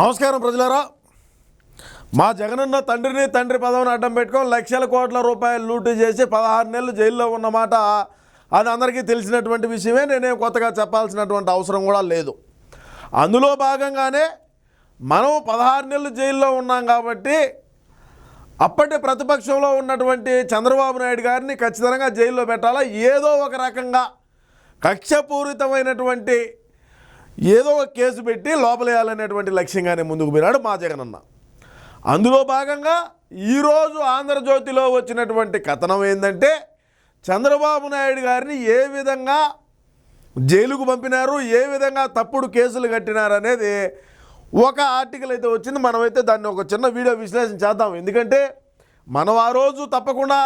నమస్కారం ప్రజలారా. మా జగనన్న తండ్రిని తండ్రి పదవిని అడ్డం పెట్టుకొని లక్షల కోట్ల రూపాయలు లూటు చేసి పదహారు నెలలు జైల్లో ఉన్నమాట. అది అందరికీ తెలిసినటువంటి విషయమే. నేనేం కొత్తగా చెప్పాల్సినటువంటి అవసరం కూడా లేదు. అందులో భాగంగానే మనం పదహారు నెలలు జైల్లో ఉన్నాం కాబట్టి అప్పటి ప్రతిపక్షంలో ఉన్నటువంటి చంద్రబాబు నాయుడు గారిని ఖచ్చితంగా జైల్లో పెట్టాలా? ఏదో ఒక రకంగా కక్షపూరితమైనటువంటి ఏదో ఒక కేసు పెట్టి లోపలేయాలనేటువంటి లక్ష్యంగానే ముందుకు పోయినాడు మా జగనన్న. అందులో భాగంగా ఈరోజు ఆంధ్రజ్యోతిలో వచ్చినటువంటి కథనం ఏంటంటే చంద్రబాబు నాయుడు గారిని ఏ విధంగా జైలుకు పంపినారు ఏ విధంగా తప్పుడు కేసులు కట్టినారు అనేది ఒక ఆర్టికల్ అయితే వచ్చింది. మనమైతే దాన్ని ఒక చిన్న వీడియో విశ్లేషణ చేద్దాం. ఎందుకంటే మనం ఆ రోజు తప్పకుండా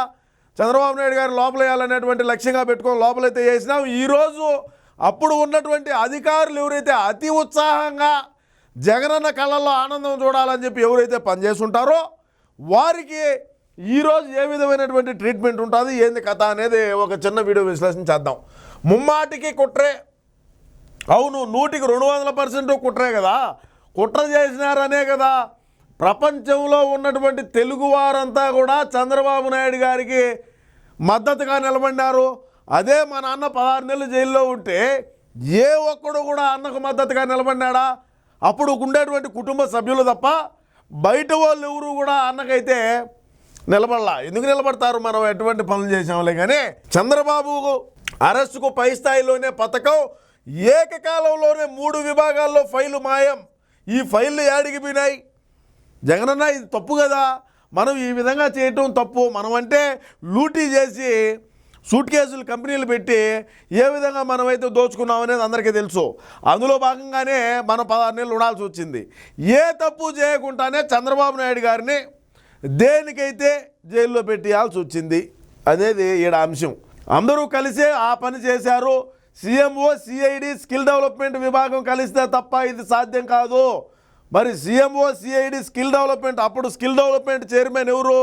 చంద్రబాబు నాయుడు గారిని లోపలేయాలనేటువంటి లక్ష్యంగా పెట్టుకొని లోపలైతే చేసినాం ఈరోజు అప్పుడు ఉన్నటువంటి అధికారులు ఎవరైతే అతి ఉత్సాహంగా జగనన్న కళ్ళల్లో ఆనందం చూడాలని చెప్పి ఎవరైతే పనిచేస్తుంటారో వారికి ఈరోజు ఏ విధమైనటువంటి ట్రీట్మెంట్ ఉంటుంది ఏంది కథ అనేది ఒక చిన్న వీడియో విశ్లేషణ చేద్దాం. ముమ్మాటికి కుట్రే. అవును నూటికి రెండు వందల పర్సెంట్ కుట్రే కదా. కుట్ర చేసినారనే కదా. ప్రపంచంలో ఉన్నటువంటి తెలుగు వారంతా కూడా చంద్రబాబు నాయుడు గారికి మద్దతుగా నిలబడినారు. అదే మా నాన్న పదహారు నెలలు జైల్లో ఉంటే ఏ ఒక్కడు కూడా అన్నకు మద్దతుగా నిలబడినాడా? అప్పుడు ఉండేటువంటి కుటుంబ సభ్యులు తప్ప బయట వాళ్ళు ఎవరు కూడా అన్నకైతే నిలబడలా. ఎందుకు నిలబడతారు మనం? ఎటువంటి పనులు చేసాంలే కానీ చంద్రబాబు అరెస్టుకు పై స్థాయిలోనే పథకం ఏకకాలంలోనే మూడు విభాగాల్లో ఫైలు మాయం. ఈ ఫైళ్ళు యాడికి జగనన్న ఇది తప్పు కదా. మనం ఈ విధంగా చేయటం తప్పు. మనమంటే లూటీ చేసి సూట్ కేసులు కంపెనీలు పెట్టి ఏ విధంగా మనమైతే దోచుకున్నాం అనేది అందరికీ తెలుసు. అందులో భాగంగానే మనం పదహారు నెలలు ఉండాల్సి వచ్చింది. ఏ తప్పు చేయకుండానే చంద్రబాబు నాయుడు గారిని దేనికైతే జైల్లో పెట్టేయాల్సి వచ్చింది అనేది ఈడ అంశం. అందరూ కలిసే ఆ పని చేశారు. సీఎంఓ సిఐడి స్కిల్ డెవలప్మెంట్ విభాగం కలిస్తే తప్ప ఇది సాధ్యం కాదు. మరి సీఎంఓ సిఐడి స్కిల్ డెవలప్మెంట్ అప్పుడు స్కిల్ డెవలప్మెంట్ చైర్మన్ ఎవరు?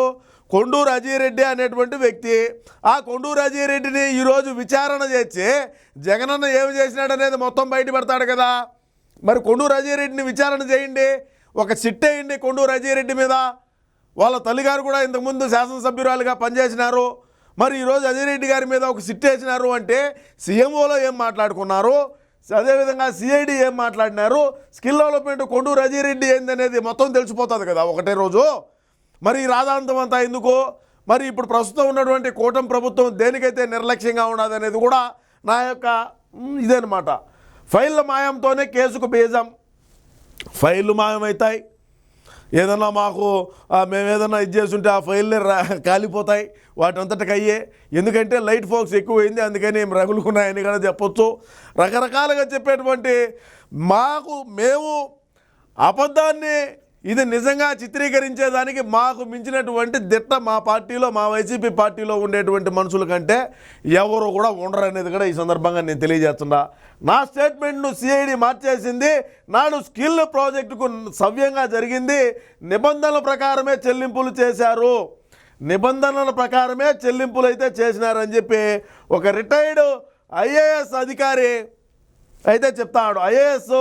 కొండూరు అజయరెడ్డి అనేటువంటి వ్యక్తి ఆ కొండూరు అజయరెడ్డిని ఈరోజు విచారణ చేసి జగనన్న ఏమి చేసినాడు అనేది మొత్తం బయటపడతాడు కదా. మరి కొండూరు అజయరెడ్డిని విచారణ చేయండి ఒక సిట్ వేయండి కొండూరు అజయరెడ్డి మీద. వాళ్ళ తల్లిగారు కూడా ఇంతకుముందు శాసనసభ్యురాలుగా పనిచేసినారు. మరి ఈరోజు అజయరెడ్డి గారి మీద ఒక సిట్ వేసినారు అంటే సీఎంఓలో ఏం మాట్లాడుకున్నారు? అదేవిధంగా సిఐడి ఏం మాట్లాడినారు? స్కిల్ డెవలప్మెంట్ కొండూరు అజయరెడ్డి ఏందనేది మొత్తం తెలిసిపోతుంది కదా ఒకటే రోజు. మరి రాధాంతం అంతా ఎందుకో? మరి ఇప్పుడు ప్రస్తుతం ఉన్నటువంటి కూటమి ప్రభుత్వం దేనికైతే నిర్లక్ష్యంగా ఉన్నది అనేది కూడా నా యొక్క మ్, ఇదేనమాట ఫైళ్ళ మాయంతోనే కేసుకు బీజం. ఫైళ్ళు మాయమవుతాయి ఏదన్నా మాకు మేము ఏదన్నా ఇది చేస్తుంటే ఆ ఫైల్ని రా కాలిపోతాయి. వాటంతటికి అయ్యే ఎందుకంటే లైట్ ఫోక్స్ ఎక్కువైంది అందుకని ఏం రగులుకున్నాయని కూడా చెప్పొచ్చు. రకరకాలుగా చెప్పేటువంటి మాకు మేము అబద్ధాన్ని ఇది నిజంగా చిత్రీకరించేదానికి మాకు మించినటువంటి దిట్ట మా పార్టీలో మా వైసీపీ పార్టీలో ఉండేటువంటి మనుషుల కంటే ఎవరు కూడా ఉండరు అనేది కూడా ఈ సందర్భంగా నేను తెలియజేస్తున్నా. నా స్టేట్మెంట్ను సిఐడి మార్చేసింది. నాడు స్కిల్ ప్రాజెక్టుకు సవ్యంగా జరిగింది. నిబంధనల ప్రకారమే చెల్లింపులు చేశారు. నిబంధనల ప్రకారమే చెల్లింపులు అయితే చేసినారని చెప్పి ఒక రిటైర్డ్ ఐఏఎస్ అధికారి అయితే చెప్తాడు. ఐఏఎస్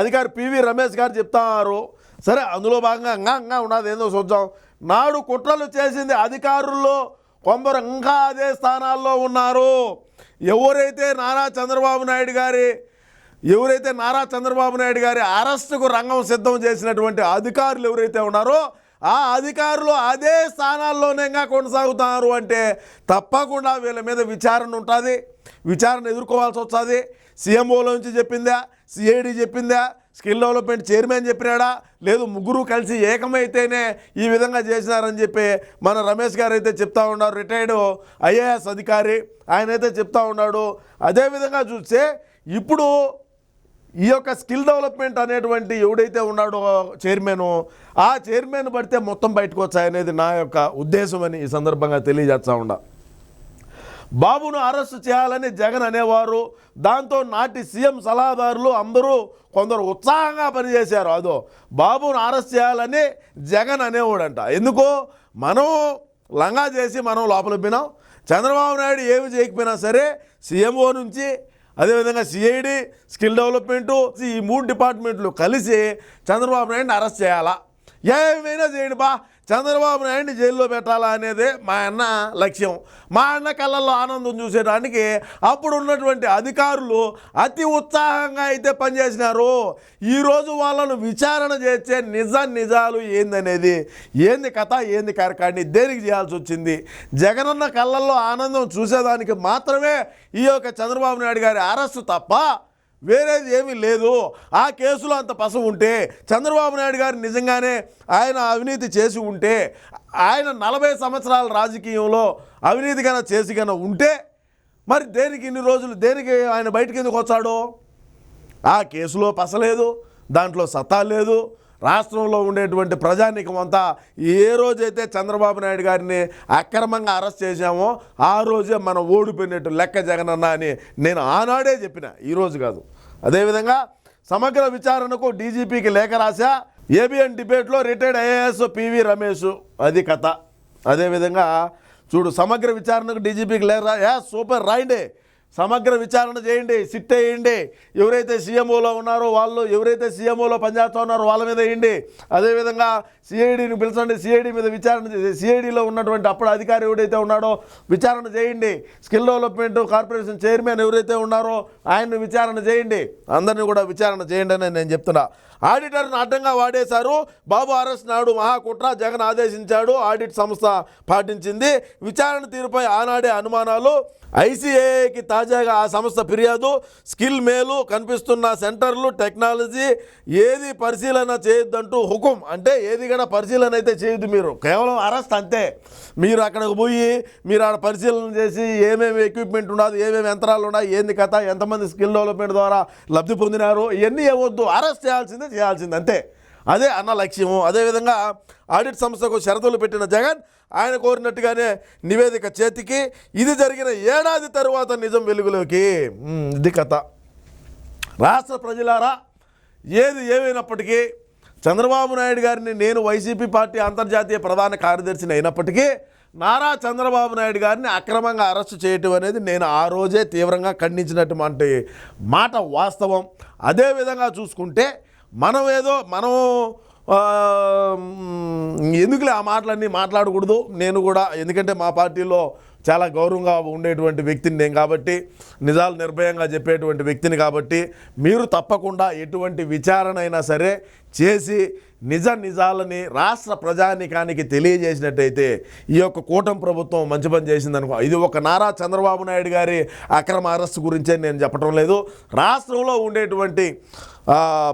అధికారి పివి రమేష్ గారు చెప్తారు. సరే అందులో భాగంగా ఇంకా ఉన్నది ఏందో చూద్దాం. నాడు కుట్రలు చేసింది అధికారుల్లో కొందరు ఇంకా అదే స్థానాల్లో ఉన్నారు. ఎవరైతే నారా చంద్రబాబు నాయుడు గారి ఎవరైతే నారా చంద్రబాబు నాయుడు గారి అరెస్టుకు రంగం సిద్ధం చేసినటువంటి అధికారులు ఎవరైతే ఉన్నారో ఆ అధికారులు అదే స్థానాల్లోనే ఇంకా కొనసాగుతున్నారు అంటే తప్పకుండా వీళ్ళ మీద విచారణ ఉంటుంది. విచారణ ఎదుర్కోవాల్సి వస్తుంది. సీఎంఓలో నుంచి చెప్పిందా? సిఐడి చెప్పిందా? స్కిల్ డెవలప్మెంట్ చైర్మన్ చెప్పినాడా? లేదు ముగ్గురు కలిసి ఏకమైతేనే ఈ విధంగా చేసినారని చెప్పి మన రమేష్ గారు అయితే చెప్తా ఉన్నారు. రిటైర్డ్ ఐఏఎస్ అధికారి ఆయన అయితే చెప్తా ఉన్నాడు. అదేవిధంగా చూస్తే ఇప్పుడు ఈ యొక్క స్కిల్ డెవలప్మెంట్ అనేటువంటి ఎవడైతే ఉన్నాడో చైర్మన్ ఆ చైర్మన్ పడితే మొత్తం బయటకు వచ్చాయనేది నా యొక్క ఉద్దేశం అని ఈ సందర్భంగా తెలియజేస్తా ఉండా బాబును అరెస్ట్ చేయాలని జగన్ అనేవారు. దాంతో నాటి సీఎం సలహాదారులు అందరూ కొందరు ఉత్సాహంగా పనిచేశారు. అదో బాబును అరెస్ట్ చేయాలని జగన్ అనేవాడంట. ఎందుకు మనం లంగా చేసి మనం లోపల పోయినాం చంద్రబాబు నాయుడు ఏమి చేయకపోయినా సరే సీఎంఓ నుంచి అదేవిధంగా సిఐడి స్కిల్ డెవలప్మెంటు ఈ మూడు డిపార్ట్మెంట్లు కలిసి చంద్రబాబు నాయుడిని అరెస్ట్ చేయాలా? ఏమైనా చేయండి బా. చంద్రబాబు నాయుడిని జైల్లో పెట్టాలా అనేదే మా అన్న లక్ష్యం. మా అన్న కళ్ళల్లో ఆనందం చూసేటానికి అప్పుడు ఉన్నటువంటి అధికారులు అతి ఉత్సాహంగా అయితే పనిచేసినారు. ఈరోజు వాళ్ళను విచారణ చేసే నిజ నిజాలు ఏందనేది? ఏంది కథ? ఏంది కరకాడిని దేనికి చేయాల్సి వచ్చింది? జగనన్న కళ్ళల్లో ఆనందం చూసేదానికి మాత్రమే ఈ యొక్క చంద్రబాబు నాయుడు గారి అరెస్టు తప్ప వేరేది ఏమీ లేదు. ఆ కేసులో అంత పస ఉంటే చంద్రబాబు నాయుడు గారు నిజంగానే ఆయన అవినీతి చేసి ఉంటే ఆయన నలభై సంవత్సరాల రాజకీయంలో అవినీతి కన్నా చేసి కన్నా ఉంటే మరి దేనికి ఇన్ని రోజులు దేనికి ఆయన బయటికి ఎందుకు వచ్చాడు? ఆ కేసులో పసలేదు దాంట్లో సత్తా లేదు. రాష్ట్రంలో ఉండేటువంటి ప్రజానీకం అంతా ఏ రోజైతే చంద్రబాబు నాయుడు గారిని అక్రమంగా అరెస్ట్ చేశామో ఆ రోజే మనం ఓడిపోయినట్టు లెక్క జగనన్న అని నేను ఆనాడే చెప్పిన. ఈరోజు కాదు. అదేవిధంగా సమగ్ర విచారణకు డీజీపీకి లేఖ రాశా ఏబిఎన్ డిబేట్లో రిటైర్డ్ ఐఏఎస్ పివి రమేష్. అది కథ. అదేవిధంగా చూడు సమగ్ర విచారణకు డీజీపీకి లేఖ రా సూపర్ రాయండి. సమగ్ర విచారణ చేయండి సిట్ వేయండి. ఎవరైతే సీఎంఓలో ఉన్నారో వాళ్ళు ఎవరైతే సీఎంఓలో పనిచేస్తూ ఉన్నారో వాళ్ళ మీద వేయండి. అదేవిధంగా సిఐడిని పిలిచండి సిఐడి మీద విచారణ సిఐడిలో ఉన్నటువంటి అప్పుడు అధికారి ఎవరైతే ఉన్నాడో విచారణ చేయండి. స్కిల్ డెవలప్మెంట్ కార్పొరేషన్ చైర్మన్ ఎవరైతే ఉన్నారో ఆయన్ని విచారణ చేయండి. అందరినీ కూడా విచారణ చేయండి అని నేను చెప్తున్నా. ఆడిటర్ను అడ్డంగా వాడేశారు. బాబు అరెస్ట్ నాడు మహాకుట్ర జగన్ ఆదేశించాడు. ఆడిట్ సంస్థ పాటించింది. విచారణ తీరుపై ఆనాడే అనుమానాలు. ఐసీఏకి తాజాగా ఆ సంస్థ ఫిర్యాదు స్కిల్ మేలు కనిపిస్తున్న సెంటర్లు టెక్నాలజీ ఏది పరిశీలన చేయొద్దంటూ హుకుం. అంటే ఏది కూడా పరిశీలన అయితే చేయొద్దు మీరు. కేవలం అరెస్ట్ అంతే. మీరు అక్కడికి పోయి మీరు ఆడ పరిశీలన చేసి ఏమేమి ఎక్విప్మెంట్ ఉన్నది ఏమేమి యంత్రాలు ఉన్నాయి ఏంది కథ ఎంతమంది స్కిల్ డెవలప్మెంట్ ద్వారా లబ్ధి పొందినారు ఇవన్నీ ఇవ్వద్దు అరెస్ట్ చేయాల్సిందే చేయాల్సింది అంతే. అదే అన్న లక్ష్యము. అదేవిధంగా ఆడిట్ సంస్థకు షరతులు పెట్టిన జగన్ ఆయన కోరినట్టుగానే నివేదిక చేతికి ఇది జరిగిన ఏడాది తరువాత నిజం వెలుగులోకి. ఇది కథ. రాష్ట్ర ప్రజలారా ఏది ఏమైనప్పటికీ చంద్రబాబు నాయుడు గారిని నేను వైసీపీ పార్టీ అంతర్జాతీయ ప్రధాన కార్యదర్శిని అయినప్పటికీ నారా చంద్రబాబు నాయుడు గారిని అక్రమంగా అరెస్టు చేయటం అనేది నేను ఆ రోజే తీవ్రంగా ఖండించినటువంటి మాట వాస్తవం. అదేవిధంగా చూసుకుంటే మనం ఏదో మనం ఎందుకులే ఆ మాటలన్నీ మాట్లాడకూడదు? నేను కూడా ఎందుకంటే మా పార్టీలో చాలా గౌరవంగా ఉండేటువంటి వ్యక్తిని నేను కాబట్టి నిజాలు నిర్భయంగా చెప్పేటువంటి వ్యక్తిని కాబట్టి మీరు తప్పకుండా ఎటువంటి విచారణ అయినా సరే చేసి నిజ నిజాలని రాష్ట్ర ప్రజానికానికి తెలియజేసినట్టయితే ఈ యొక్క కూటమి ప్రభుత్వం మంచి పని చేసిందనుకో. ఇది ఒక నారా చంద్రబాబు నాయుడు గారి అక్రమ అరెస్టు గురించే నేను చెప్పడం లేదు. రాష్ట్రంలో ఉండేటువంటి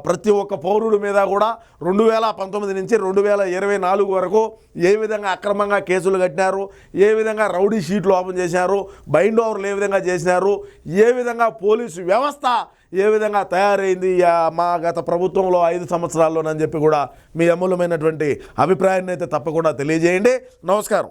ప్రతి ఒక్క పౌరుడి మీద కూడా రెండు వేల పంతొమ్మిది నుంచి రెండు వేల ఇరవై నాలుగు వరకు ఏ విధంగా అక్రమంగా కేసులు కట్టినారు ఏ విధంగా రౌడీ షీట్లు ఓపెన్ చేశారు బైండ్ ఓవర్లు ఏ విధంగా చేసినారు ఏ విధంగా పోలీసు వ్యవస్థ ఏ విధంగా తయారైంది మా గత ప్రభుత్వంలో ఐదు సంవత్సరాల్లోనని చెప్పి కూడా మీ అమూల్యమైనటువంటి అభిప్రాయాన్ని అయితే తప్పకుండా తెలియజేయండి. నమస్కారం.